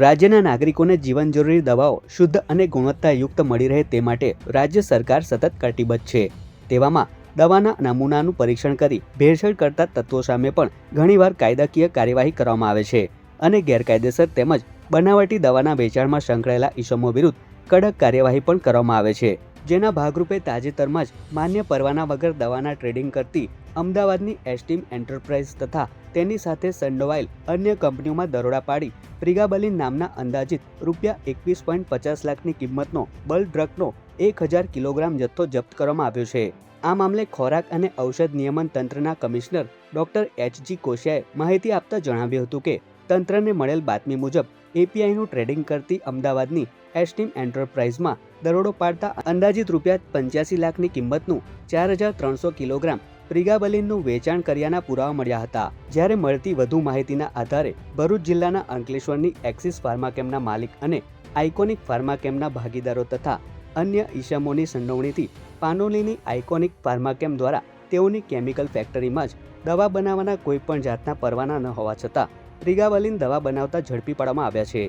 રાજ્યના નાગરિકોને જીવન જરૂરી દવાઓ શુદ્ધ અને ગુણવત્તાયુક્ત મળી રહે તે માટે રાજ્ય સરકાર સતત કટિબદ્ધ છે. તેવામાં દવાના નમૂનાનું પરીક્ષણ કરી ભેળસેળ કરતા તત્વો સામે પણ ઘણીવાર કાયદાકીય કાર્યવાહી કરવામાં આવે છે અને ગેરકાયદેસર તેમજ બનાવટી દવાના વેચાણમાં સંકળાયેલા ઇસમો વિરુદ્ધ કડક કાર્યવાહી પણ કરવામાં આવે છે. જેના ભાગરૂપે તાજેતરમાં જ માન્ય પરવાના વગર દવાના ટ્રેડિંગ કરતી અમદાવાદની એસ્ટીમ એન્ટરપ્રાઇઝ તથા તેની સાથે સંડોવાયેલ અન્ય કંપનીઓમાં દરોડા પાડી પ્રિગાબલિન નામના અંદાજિત રૂપિયા એકવીસ પોઈન્ટ પચાસ લાખની કિંમતનો બલ્ક ડ્રગનો એક હજાર કિલોગ્રામ જથ્થો જપ્ત કરવામાં આવ્યો છે. આ મામલે ખોરાક અને ઔષધ નિયમન તંત્રના કમિશનર ડોક્ટર એચજી કોશિયાએ માહિતી આપતા જણાવ્યું હતું કે તંત્રને મળેલ બાતમી મુજબ એપીઆઈનું ટ્રેડિંગ કરતી અમદાવાદની એસ્ટીમ એન્ટરપ્રાઇઝમાં દરોડો પાડતા અંદાજિત રૂપિયા પંચ્યાસી લાખની કિંમતનું ચાર હજાર ત્રણસો કિલોગ્રામ પ્રિગાબલિનનું વેચાણ કર્યાના પુરાવા મળ્યા હતા. જ્યારે મળતી વધુ માહિતીના આધારે ભરૂચ જિલ્લાના અંકલેશ્વરની એક્સિસ ફાર્માકેમના માલિક અને આઇકોનિક ફાર્માકેમના ભાગીદારો તથા અન્ય ઈસમોની સંડોવણીથી પાનોલીની આઇકોનિક ફાર્માકેમ દ્વારા તેઓની કેમિકલ ફેક્ટરીમાં જ દવા બનાવવાના કોઈપણ જાતના પરવાના ન હોવા છતાં પ્રિગાબલિન દવા બનાવતા ઝડપી પાડવામાં આવ્યા છે.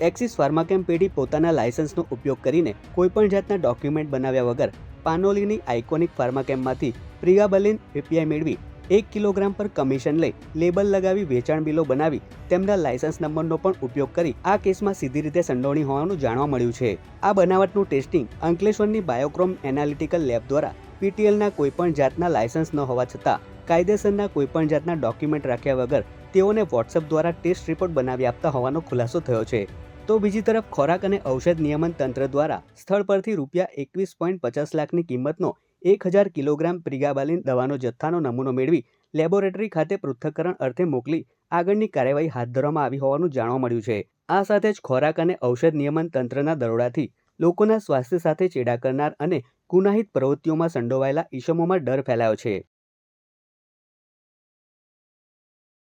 એક્સિસ ફાર્માકેમ પેઢી પોતાના લાયસન્સનો ઉપયોગ કરીને કોઈપણ જાતના ડોક્યુમેન્ટ બનાવ્યા વગર પાનોલીની આઇકોનિક ફાર્માકેમમાંથી પ્રિગાબલિન એપીઆઈ મેળવી એક કિલોગ્રામ પર કમિશન લઈ લેબલ લગાવી વેચાણ બિલો બનાવી તેમના લાયસન્સ નંબરનો પણ ઉપયોગ કરી આ કેસમાં સીધી રીતે સંડોવણી હોવાનું જાણવા મળ્યું છે. આ બનાવટનું ટેસ્ટિંગ અંકલેશ્વરની બાયોક્રોમ એનાલિટિકલ લેબ દ્વારા પીટીએલના કોઈપણ જાતના લાયસન્સ ન હોવા છતાં કાયદેસરના કોઈપણ જાતના ડોક્યુમેન્ટ રાખ્યા વગર તેઓને વોટ્સઅપ દ્વારા ટેસ્ટ રિપોર્ટ બનાવી આપતા હોવાનો ખુલાસો થયો છે. તો બીજી તરફ ખોરાક અને ઔષધ નિયમન તંત્ર દ્વારા સ્થળ પરથી રૂપિયા એકવીસ પોઈન્ટ પચાસ લાખની કિંમતનો એક હજાર કિલોગ્રામ પ્રિગાબાલિન દવાનો જથ્થાનો નમૂનો મેળવી લેબોરેટરી ખાતે પૃથ્થકરણ અર્થે મોકલી આગળની કાર્યવાહી હાથ ધરવામાં આવી હોવાનું જાણવા મળ્યું છે. આ સાથે જ ખોરાક અને ઔષધ નિયમન તંત્રના દરોડાથી લોકોના સ્વાસ્થ્ય સાથે ચેડા કરનાર અને ગુનાહિત પ્રવૃત્તિઓમાં સંડોવાયેલા ઈસમોમાં ડર ફેલાયો છે.